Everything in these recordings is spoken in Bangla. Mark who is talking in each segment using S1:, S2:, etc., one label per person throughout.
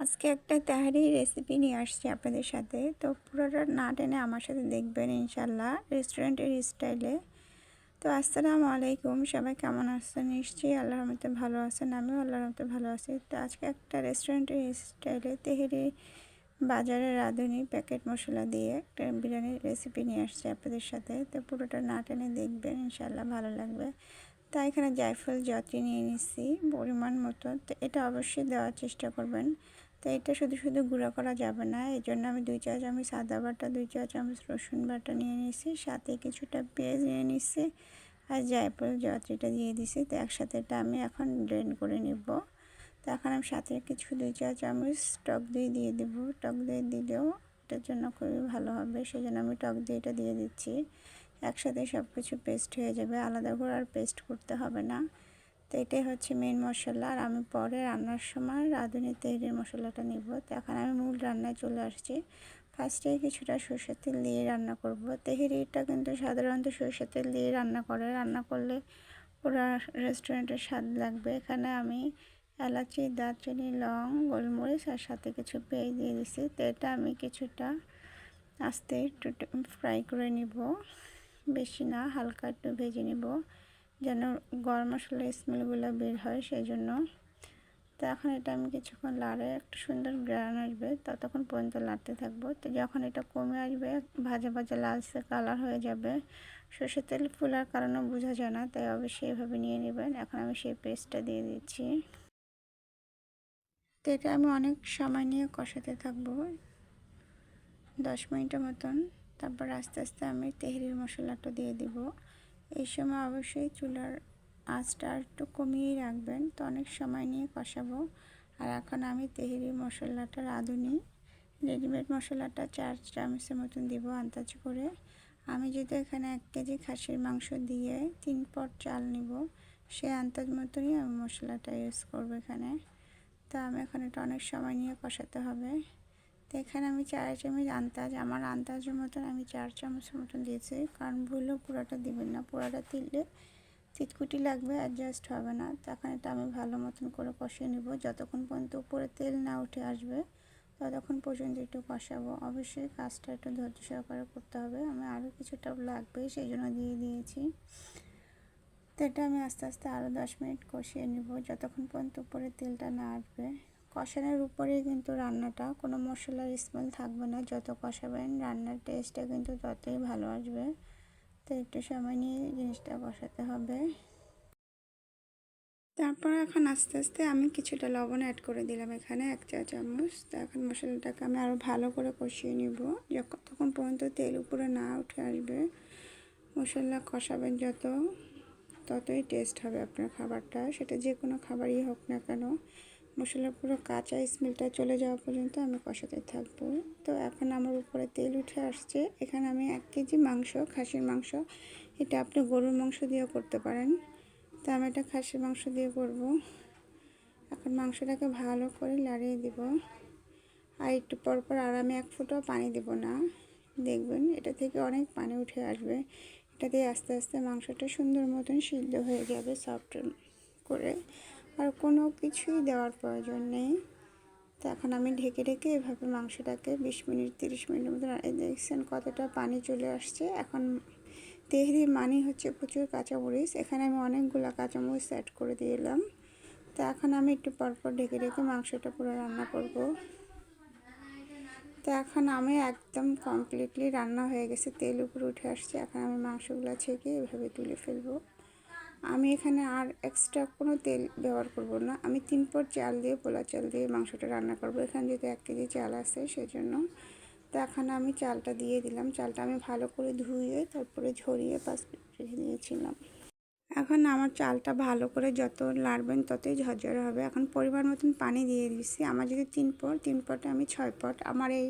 S1: আজকে একটা তাহারি রেসিপি নিয়ে আসছি আপনাদের সাথে। তো পুরোটা না টেনে আমার সাথে দেখবেন ইনশাল্লাহ রেস্টুরেন্টের স্টাইলে তো আসসালামু আলাইকুম, সবাই কেমন আছেন? নিশ্চয়ই আল্লাহর মতো ভালো আছেন, আমিও আল্লাহর মতো ভালো আছি। তো আজকে একটা রেস্টুরেন্টের স্টাইলে তেহেরি বাজারে রাঁধুনি প্যাকেট মশলা দিয়ে একটা বিরিয়ানির রেসিপি নিয়ে আসছি আপনাদের সাথে। তো পুরোটা না টেনে দেখবেন ইনশাল্লাহ ভালো লাগবে। তাই এখানে জায়ফল, জতি নিয়ে নিচ্ছি পরিমাণ মতো। তো এটা অবশ্যই দেওয়ার চেষ্টা করবেন। তো এটা শুধু শুধু গুঁড়ো করা যাবে না। এই জন্য আমি দুই চা চামচ আদা বাটা, দুই চা চামচ রসুন বাটা নিয়ে নিয়েছি। সাথে কিছুটা পেঁয়াজ নিয়ে নিচ্ছি আর জায়ফল জত্রিটা দিয়ে দিছি তো একসাথে এটা আমি এখন ড্রেন করে নিব। তো এখন আমি সাথে কিছু দুই চা চামচ টক দই দিয়ে দেবো। টক দই দিলেও এটার জন্য খুবই ভালো হবে। সেই জন্য আমি টক দইটা দিয়ে দিচ্ছি। একসাথে সব কিছু পেস্ট হয়ে যাবে। আলাদা করে আর পেস্ট করতে হবে না। তো এটাই হচ্ছে মেন মশলা। আর আমি পরে রান্নার সময় রাঁধুনি তেলের মশলাটা নিব। তো এখন আমি মূল রান্নায় চলে আসছি। ফার্স্টে কিছুটা সরষের তেল দিয়ে রান্না করব। তেহেরিটা কিন্তু সাধারণত সরষের তেল দিয়ে রান্না করে। রান্না করলে পুরো রেস্টুরেন্টের স্বাদ লাগবে। এখানে আমি এলাচি, দারচিনি, লং, গোলমরিচ আর সাথে কিছু পেঁয়াজ দিয়ে দিছি। তো এটা আমি কিছুটা আস্তে একটু ফ্রাই করে নিব। বেশি না, হালকা একটু ভেজে নিব। যেন গরম মশলার স্মেলগুলো বের হয় সেই জন্য তো এখন এটা আমি কিছুক্ষণ লাড়ে একটু সুন্দর গ্রান আসবে, ততক্ষণ পর্যন্ত লাড়তে থাকব। তো যখন এটা কমে আসবে, ভাজা ভাজা লালচে কালার হয়ে যাবে। সর্ষের তেল ফুলার কারণে বোঝা যায় না, তাই অবশ্যই এভাবে নিয়ে নেবেন। এখন আমি সেই পেস্টটা দিয়ে দিচ্ছি। তো এটা আমি অনেক সময় নিয়ে কষাতে থাকব, দশ মিনিটের মতন। তারপর আস্তে আস্তে আমি তেহরির মশলাটা দিয়ে দিব। এই সময় অবশ্যই চুলার আঁচটা একটু কমিয়েই রাখবেন। তো অনেক সময় নিয়ে কষাবো। আর এখন আমি তেহেরি মশলাটা রাঁধুনি। রেডিমেড মশলাটা চার চামচের মতন দিব আন্দাজ করে। আমি যদি এখানে এক কেজি খাসির মাংস দিয়ে তিন পট চাল নিব, সে আন্দাজ মতনই আমি মশলাটা ইউজ করব এখানে। তো আমি এখন এটা অনেক সময় নিয়ে কষাতে হবে। তো এখানে আমি চার চামচ আন্দাজ, আমার আন্দাজের মতন আমি চার চামচের মতন দিয়েছি। কারণ ভুলও পুরোটা দিবেন না, পুরোটা দিলে চিটকুটি লাগবে অ্যাডজাস্ট হবে না। তখন এটা আমি ভালো মতন করে কষিয়ে নেব। যতক্ষণ পর্যন্ত উপরে তেল না উঠে আসবে, ততক্ষণ পর্যন্ত একটু কষাবো। অবশ্যই কাজটা একটু ধৈর্য সহকারে করতে হবে। আমি আরও কিছুটা লাগবে, সেই জন্য দিয়ে দিয়েছি। তো এটা আমি আস্তে আস্তে আরও দশ মিনিট কষিয়ে নিব, যতক্ষণ পর্যন্ত উপরে তেলটা না আসবে। কষানোর উপরেই কিন্তু রান্নাটা, কোনো মশলার স্মেল থাকবে না। যত কষাবেন, রান্নার টেস্টটা কিন্তু ততই ভালো আসবে। তো একটু সময় নিয়ে জিনিসটা কষাতে হবে। তারপর এখন আস্তে আস্তে আমি কিছুটা লবণ অ্যাড করে দিলাম এখানে, এক চা চামচ। তো এখন মশলাটাকে আমি আরও ভালো করে কষিয়ে নিব। যতক্ষণ পর্যন্ত তেল উপরে না উঠে আসবে, মশলা কষাবেন যত, ততই টেস্ট হবে আপনার খাবারটা। সেটা যে কোনো খাবারই হোক না কেন মশলা পুরো কাঁচা স্মেলটা চলে যাওয়া পর্যন্ত আমি কষাতে থাকব। তো এখন আমার উপরে তেল উঠে আসছে। এখানে আমি এক কেজি মাংস, খাসির মাংস, এটা আপনি গরুর মাংস দিয়েও করতে পারেন। তো আমি এটা খাসির মাংস দিয়ে করব। এখন মাংসটাকে ভালো করে লাড়িয়ে দিব। আর একটু পর পর আর আমি এক ফুটাও পানি দেব না। দেখবেন এটা থেকে অনেক পানি উঠে আসবে। এটা দিয়ে আস্তে আস্তে মাংসটা সুন্দর মতন সিদ্ধ হয়ে যাবে সফট করে। আর কোনো কিছুই দেওয়ার প্রয়োজন নেই। তো এখন আমি ঢেকে ঢেকে এভাবে মাংসটাকে বিশ মিনিট, তিরিশ মিনিটের মতো দেখছেন কতটা পানি চলে আসছে। এখন তেহরি মানি হচ্ছে প্রচুর কাঁচামরিচ। এখানে আমি অনেকগুলো কাঁচামরিচ অ্যাড করে দিলাম তো এখন আমি একটু পরপর ঢেকে ঢেকে মাংসটা পুরো রান্না করব। তো এখন আমি একদম কমপ্লিটলি রান্না হয়ে গেছে। তেল উপরে উঠে আসছে। এখন আমি মাংসগুলো ছেঁকে এভাবে তুলে ফেলব। আমি এখানে আর এক্সট্রা কোনো তেল ব্যবহার করব না। আমি তিন পট চাল দিয়ে পোলা চাল দিয়ে মাংসটা রান্না করব। এখানে যেহেতু এক কেজি চাল আছে সেজন্য। তো এখন আমি চালটা দিয়ে দিলাম। চালটা আমি ভালো করে ধুয়ে, তারপরে ঝরিয়ে পাঁচ রেখে দিয়েছিলাম। এখন আমার চালটা ভালো করে যত লাড়বেন ততই ঝরঝরে হবে। এখন পরিমাণ মতন পানি দিয়ে দিচ্ছি আমার যদি তিন পট, তিন পটে আমি ছয় পট। আমার এই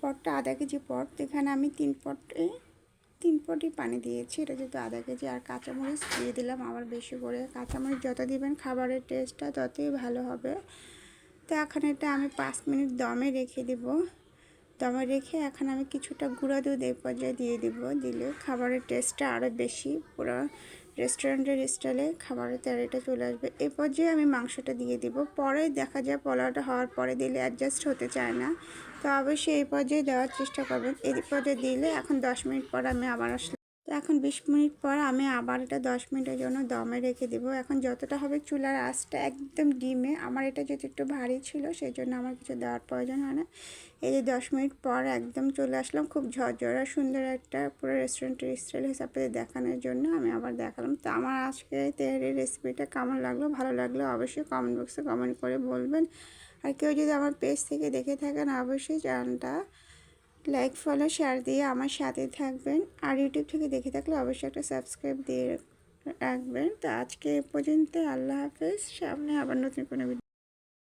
S1: পটটা আধা কেজি পট। এখানে আমি তিন পটে তিন পটি পানি দিয়েছি। এটা যেহেতু আধা কেজি আর কাঁচামরিচ দিয়ে দিলাম। আবার বেশি করে কাঁচামরিচ যত দিবেন খাবারের টেস্টটা ততই ভালো হবে। তো এখন এটা আমি পাঁচ মিনিট দমে রেখে দিব। দমে রেখে এখন আমি কিছুটা গুঁড়া দুধ এই পর্যায়ে দিয়ে দিব। দিলে খাবারের টেস্টটা আরও বেশি পুরো রেস্টুরেন্টের স্টাইলে খাবারের তৈরিটা চলে আসবে। এরপর পর্যায়ে আমি মাংসটা দিয়ে দিব। পরে দেখা যায় পোলাওটা হওয়ার পরে দিলে অ্যাডজাস্ট হতে চায় না। তো অবশ্যই এই পর্যায়ে দেওয়ার চেষ্টা করবেন। এই পর্যায়ে দিলে এখন দশ মিনিট পর আমি আবার আসলাম। তো এখন বিশ মিনিট পর আমি আবার এটা দশ মিনিটের জন্য দমে রেখে দেবো। এখন যতটা হবে চুলার আঁচটা একদম ডিমে। আমার এটা যেহেতু একটু ভারী ছিল, সেই জন্য আমার কিছু দেওয়ার প্রয়োজন হয় না। এই যে দশ মিনিট পর একদম চলে আসলাম খুব ঝরঝরা সুন্দর একটা পুরো রেস্টুরেন্টের স্টাইল হিসাবে দেখানোর জন্য আমি আবার দেখালাম। তো আমার আজকে তেহারির রেসিপিটা কেমন লাগল, ভালো লাগল অবশ্যই কমেন্ট বক্সে কমেন্ট করে বলবেন। আর কেউ যদি আমার পেজ থেকে দেখে থাকেন, অবশ্যই চ্যানেলটা লাইক ফলো শেয়ার দিয়ে আমার সাথে থাকবেন। আর ইউটিউব থেকে দেখে থাকলে অবশ্যই একটা সাবস্ক্রাইব দিয়ে রাখবেন। তো আজকে এ পর্যন্ত আল্লাহ হাফেজ। সামনে আবার নতুন কোনো